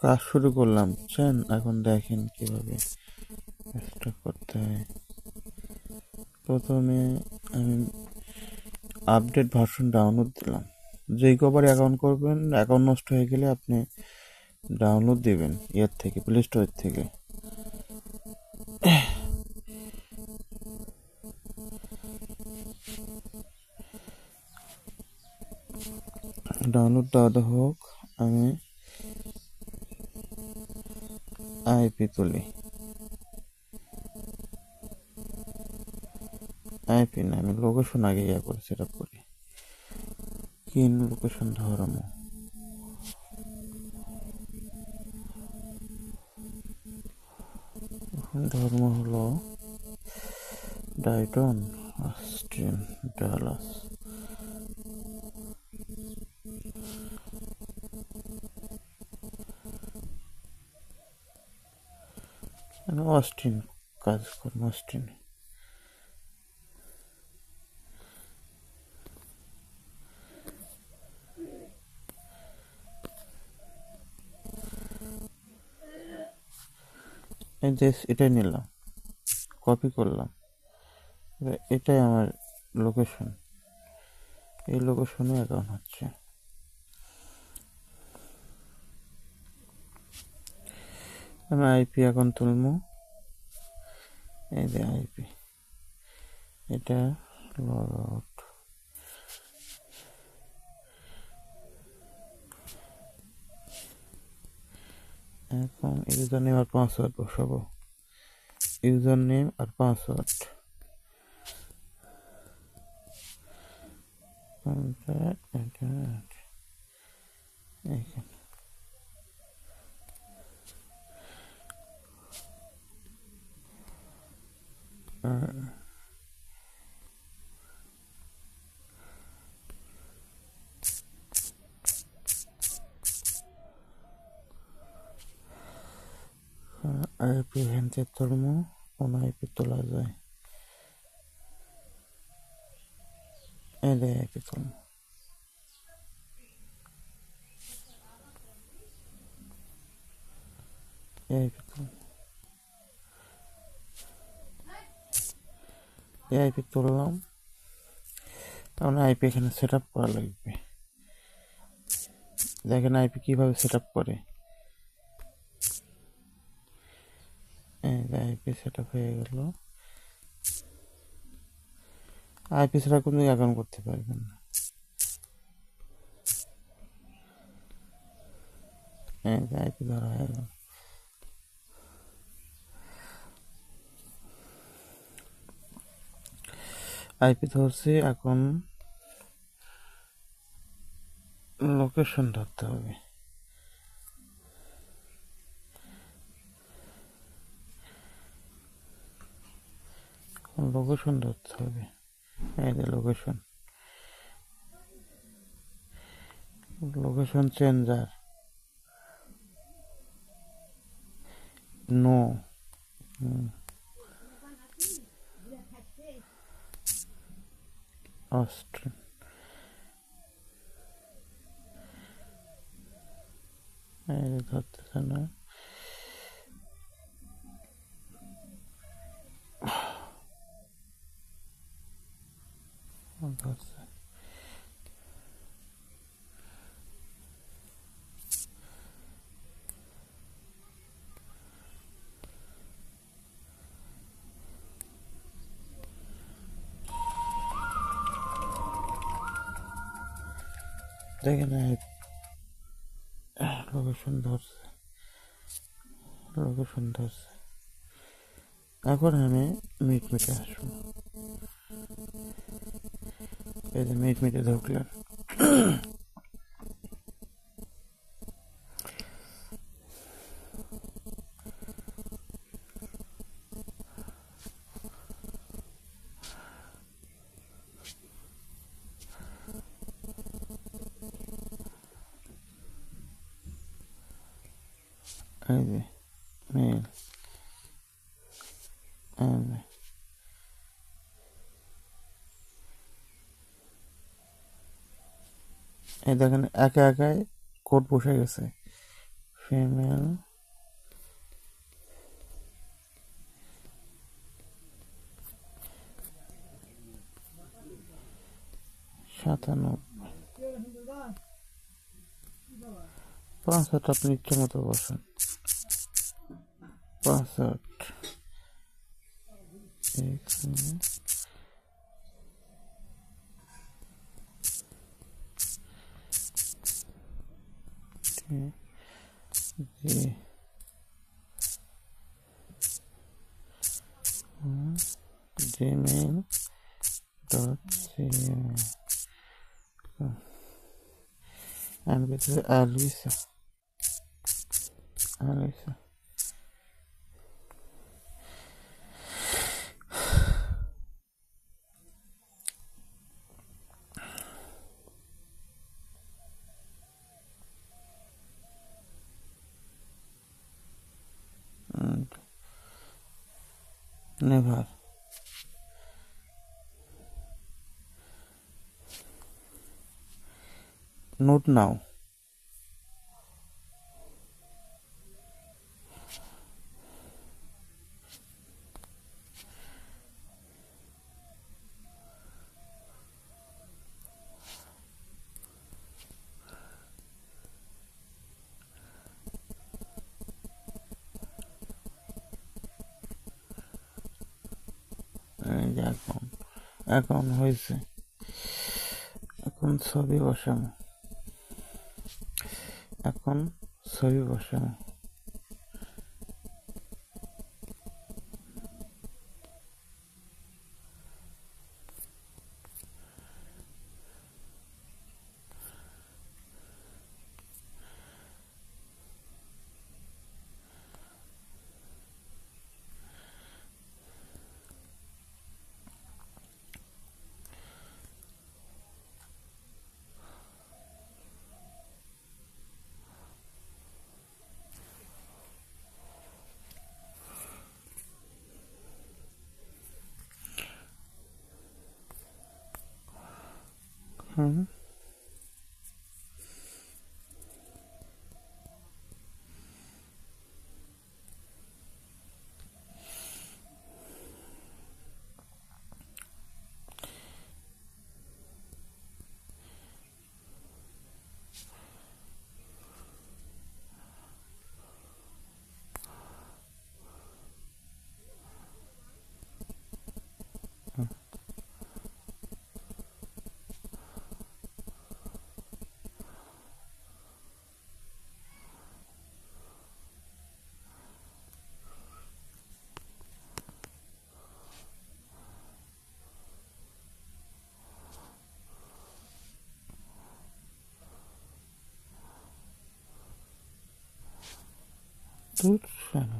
কাজ শুরু করলাম। বুঝছেন এখন দেখেন কীভাবে কাজটা করতে হয়। প্রথমে আমি আপডেট ভার্সন ডাউনলোড দিলাম। যেই কবার অ্যাকাউন্ট করবেন অ্যাকাউন্ট নষ্ট হয়ে গেলে আপনি ডাউনলোড দিবেন ইয়ার থেকে প্লে স্টোর থেকে। ডাউনলোড দেওয়াটা হোক, আমি আইপি তুলি আইপি না, আমি লোকেশন আগে ইয়া করে সেট করি। কিন লোকেশন ধর্ম? ধর্ম হলো ডাইটন অস্ট্রিন ডালাস অস্টিন কাজ করব অস্টিন এই যে এটাই নিলাম কপি করলাম। এটাই আমার লোকেশন এই লোকেশনে অ্যাকাউন্ট হচ্ছে। আমি আইপি এখন তুলবো। এই যে আইপি। এটা লগ আউট এখন ইউজার নেম আর পাসওয়ার্ড বসাবো। ইউজার নেম আর পাসওয়ার্ড। এখানে। আইপি হ্যান্ডে তুলবো কোন আইপি তোলা যায় এই যে আইপি তুলবো এই আইপি তুলবো এই আইপি তুললাম। কারণ আইপি এখানে সেট আপ করা লাগবে। দেখেন আইপি কীভাবে সেট আপ করে আইপি সেট আপ হয়ে গেল। আইপি ছাড়া কোনো অ্যাকাউন্ট করতে পারবেন না। আইপি ধরা হয়ে গেল। আইপি ধরছি, এখন লোকেশন ধরতে হবে। লোকেশন ধরতে হবে। এই যে লোকেশন লোকেশন চেঞ্জার নো অস্ট্রেন এই যে ধরতেছে না দেখেন লোকেশন ধরছে। লোকেশন ধরছে। এখন আমি মিট মিটে আসব। এই যে মিট মিটে ঢুকলাম এই যে মেল এই দেখেন, একে একাই কোড বসে গেছে। ফিমেল সাতানব্বই পাঁচশোটা আপনি ইচ্ছে মতো বসেন। পাঁচষট এখানে G Gmail dot CM and with the Alisa. Alisa. Never. Note now. এখন হয়েছে। এখন ছবি বসানো। এখন ছবি বসানো। হুম দূর শালা।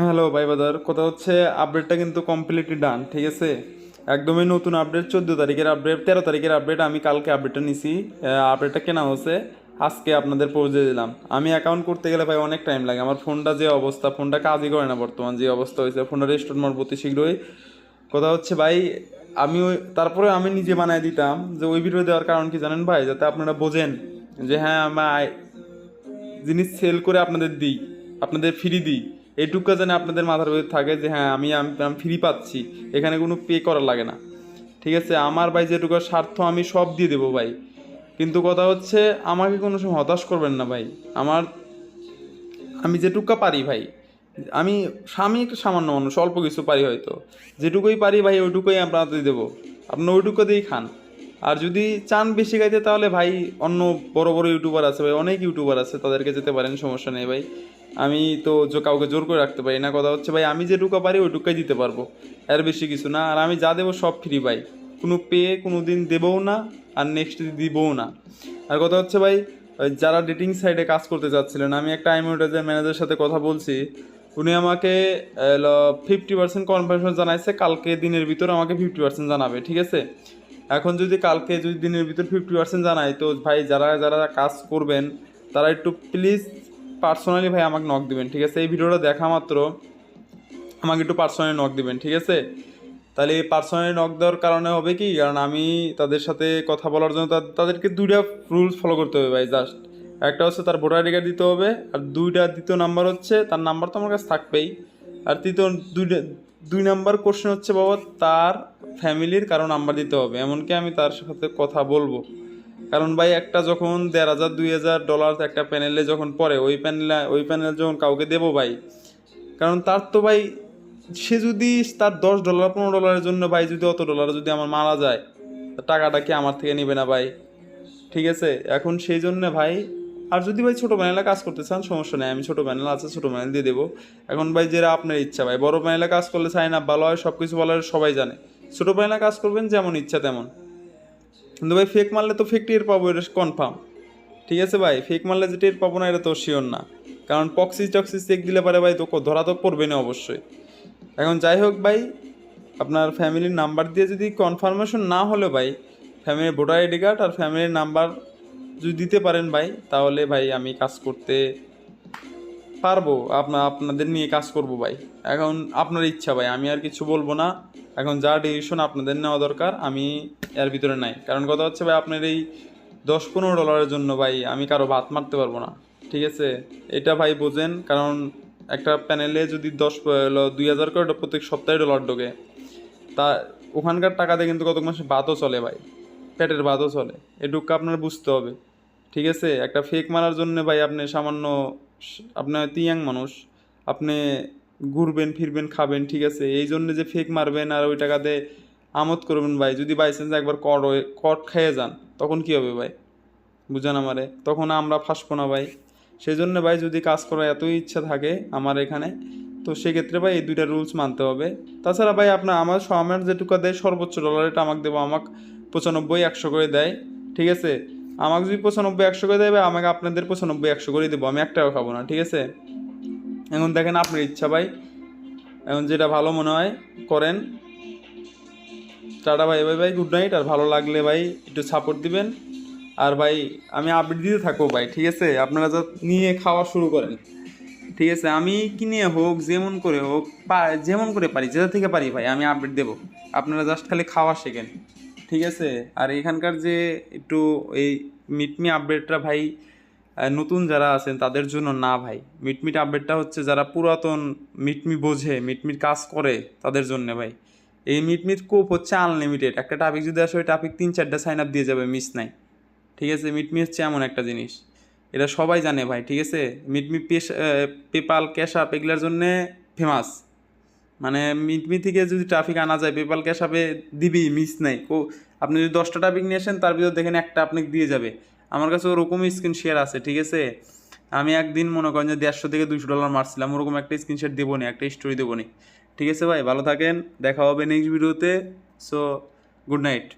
হ্যালো ভাই বাদার কথা হচ্ছে আপডেটটা কিন্তু কমপ্লিটলি ডান ঠিক আছে? একদমই নতুন আপডেট চোদ্দ তারিখের আপডেট তেরো তারিখের আপডেট আমি কালকে আপডেটটা নিছি। আপডেটটা কেনা হচ্ছে আজকে আপনাদের পৌঁছে দিলাম। আমি অ্যাকাউন্ট করতে গেলে ভাই অনেক টাইম লাগে। আমার ফোনটা যে অবস্থা, ফোনটা কাজই করে না বর্তমান, যে অবস্থা হয়েছে, ফোনটা রেস্টোর অতি শীঘ্রই। কথা হচ্ছে ভাই আমি ওই তারপরে আমি নিজে বানায় দিতাম যে ওই ভিডিও দেওয়ার কারণ কি জানেন ভাই? যাতে আপনারা বোঝেন যে হ্যাঁ আমার জিনিস সেল করে আপনাদের দিই, আপনাদের ফ্রি দিই। এইটুকু যেন আপনাদের মাথার ভিতরে থাকে যে হ্যাঁ আমি আমি ফ্রি পাচ্ছি। এখানে কোনো পে করা লাগে না। ঠিক আছে? আমার ভাই যেটুকু স্বার্থ, আমি সব দিয়ে দেবো ভাই। কিন্তু কথা হচ্ছে, আমাকে কোনো সময় হতাশ করবেন না ভাই। আমার, আমি যেটুকা পারি ভাই। আমি স্বামী একটা সামান্য মানুষ, অল্প কিছু পারি হয়তো। যেটুকুই পারি ভাই ওইটুকুই আপনাদের দেবো। আপনি ওইটুকু দিয়েই খান। আর যদি চান বেশি খাইতে, তাহলে ভাই, অন্য বড় বড় ইউটিউবার আছে ভাই, অনেক ইউটিউবার আছে, তাদেরকে যেতে পারেন, সমস্যা নেই ভাই। আমি তো কাউকে জোর করে রাখতে পারি না, কথা হচ্ছে ভাই, আমি যেটুকু পারি ওইটুকুই দিতে পারব। এর বেশি কিছু না, আর আমি যা দেবো সব ফ্রি ভাই। কোনো পে কোনো দিন দেবও না, আর নেক্সট দিবও না। আর কথা হচ্ছে ভাই যারা ডেটিং সাইডে কাজ করতে চাচ্ছিলেন আমি একটা আইমোটাইজার ম্যানেজারের সাথে কথা বলছি উনি আমাকে ফিফটি পার্সেন্ট কনফার্মেশন জানাইছে, কালকে দিনের ভিতর আমাকে ফিফটি পার্সেন্ট জানাবে, ঠিক আছে? এখন যদি কালকে যদি দিনের ভিতর ফিফটি পার্সেন্ট জানাই তো ভাই যারা যারা কাজ করবেন, তারা একটু প্লিজ পার্সোনালি ভাই আমাকে নক দিবেন, ঠিক আছে? এই ভিডিওটা দেখা মাত্র, আমাকে একটু পার্সোনালি নক দিবেন, ঠিক আছে? তাহলে পার্সোনালি নক দেওয়ার কারণে হবে কি? কারণ আমি তাদের সাথে কথা বলার জন্য তাদেরকে দুইটা রুলস ফলো করতে হবে ভাই জাস্ট একটা হচ্ছে তার ভোটার আইডি কার্ড দিতে হবে, আর দুইটা দ্বিতীয় নাম্বার হচ্ছে তার নাম্বার তো আমার কাছে থাকবেই। আর তৃতীয় দুইটা, দুই নাম্বার কোশ্চেন হচ্ছে বাবা তার ফ্যামিলির কারও নাম্বার দিতে হবে, এমনকি আমি তার সাথে কথা বলব। কারণ ভাই একটা যখন দেড় হাজার, দুই হাজার ডলার একটা প্যানেলে যখন পড়ে, ওই প্যানেলে ওই প্যানেল যখন কাউকে দেবো ভাই, কারণ তার তো ভাই, সে যদি তার দশ ডলার পনেরো ডলারের জন্য ভাই যদি অত ডলার যদি আমার মারা যায়, টাকাটা কি আমার থেকে নেবে না ভাই? ঠিক আছে? এখন সেই জন্য ভাই আর যদি ভাই ছোটো প্যানেলে কাজ করতে চান, সমস্যা নেই, আমি ছোটো প্যানেল আছে, ছোটো প্যানেল দিয়ে দেবো। এখন ভাই যেটা আপনার ইচ্ছা ভাই, বড় প্যানেলে কাজ করলে চাই না ভালো হয় সব কিছু ভালো হয়, সবাই জানে। ছোটো প্যানেলে কাজ করবেন যেমন ইচ্ছা তেমন। কিন্তু ভাই ফেক মারলে তো ফেক টের পাবো, এটা কনফার্ম ঠিক আছে ভাই ফেক মারলে যে টের পাবো না, এটা তো শিওর না। কারণ পক্সিস টক্সিস চেক দিলে পারে ভাই তো ধরা তো পড়বে না অবশ্যই। এখন যাই হোক ভাই, আপনার ফ্যামিলির নাম্বার দিয়ে যদি কনফার্মেশন না হলে ভাই ফ্যামিলির ভোটার আইডি কার্ড আর ফ্যামিলির নাম্বার যদি দিতে পারেন ভাই, তাহলে ভাই আমি কাজ করতে পারব। আপনা, আপনাদের নিয়ে কাজ করব ভাই। এখন আপনার ইচ্ছা ভাই, আমি আর কিছু বলব না। এখন যা ডিসিশন আপনাদের নেওয়া দরকার, আমি এর ভিতরে নাই। কারণ কথা হচ্ছে ভাই, আপনার এই দশ পনেরো ডলারের জন্য ভাই, আমি কারও ভাত মারতে পারব না। ঠিক আছে? এটা ভাই বোঝেন, কারণ একটা প্যানেলে যদি দশ দুই হাজার করে প্রত্যেক সপ্তাহে ডলার ঢোকে, তা ওখানকার টাকাতে কিন্তু কত মাসে ভাতও চলে ভাই। পেটের ভাতও চলে। এটুকু আপনার বুঝতে হবে। ঠিক আছে? একটা ফেক মারার জন্য ভাই আপনি সামান্য আপনার তিয়াং মানুষ, আপনি ঘুরবেন, ফিরবেন, খাবেন, ঠিক আছে? এই জন্য যে ফেক মারবেন আর ওই টাকাতে আমোদ করবেন ভাই, যদি বাই চান্স একবার কট কট খেয়ে যান, তখন কি হবে ভাই? বুঝেন আমারে? তখন আমরা ফাঁসবো না ভাই। সেই জন্য ভাই যদি কাজ করার এতই ইচ্ছা থাকে আমার এখানে, তো সেক্ষেত্রে ভাই এই দুইটা রুলস মানতে হবে। তাছাড়া ভাই আপনার আমার আমার যেটুকু দেয় সর্বোচ্চ ডলার এটা আমাকে দেবো, আমাকে পঁচানব্বই, একশো করে দেয়, ঠিক আছে? আমাকে যদি পঁচানব্বই, একশো করে দেবে আমাকে আপনাদের পঁচানব্বই, একশো করে দেবো, আমি একটাও খাব না, ঠিক আছে? এখন দেখেন আপনার ইচ্ছা ভাই। এখন যেটা ভালো মনে হয়, করেন। টাটা ভাই ভাই ভাই গুড নাইট আর ভালো লাগলে ভাই একটু সাপোর্ট দিবেন। আর ভাই, আমি আপডেট দিতে থাকব ভাই, ঠিক আছে? আপনারা যা নিয়ে খাওয়া শুরু করেন। ঠিক আছে, আমি কিনে হোক, যেমন করে হোক যেমন করে পারি, যেটা থেকে পারি ভাই, আমি আপডেট দেবো। আপনারা জাস্ট খালি খাওয়া শেখেন। ঠিক আছে? আর এখানকার যে একটু এই মিটমি আপডেটটা ভাই নতুন যারা আছেন তাদের জন্য না ভাই। মিটমিট আপডেটটা হচ্ছে যারা পুরাতন মিটমি বোঝে, মিটমিট কাজ করে তাদের জন্য ভাই। এই মিটমিট কোপ হচ্ছে আনলিমিটেড একটা টপিক যদি আসে, ওই টপিক তিন চারটা সাইন আপ দিয়ে যাবে মিস নাই। ঠিক আছে? মিটমি হচ্ছে এমন একটা জিনিস। এটা সবাই জানে ভাই, ঠিক আছে? মিটমি পেশ পেপাল ক্যাশ আপ এগুলোর জন্যে ফেমাস মানে থেকে যদি ট্রাফিক আনা যায় পেপাল ক্যাশ আপে দিবি মিস নাই। ও আপনি যদি দশটা ট্রাফিক নিয়ে আসেন, তার ভিতর দেখেন একটা আপনাকে দিয়ে যাবে। আমার কাছে ওরকমই স্ক্রিন শেয়ার আছে, ঠিক আছে? আমি একদিন মনে করেন যে দেড়শো থেকে দুশো ডলার মারছিলাম, ওরকম একটা স্ক্রিন শেয়ার দেবো না, একটা স্টোরি দেবো না। ঠিক আছে ভাই, ভালো থাকেন, দেখা হবে নেক্সট ভিডিওতে সো গুড নাইট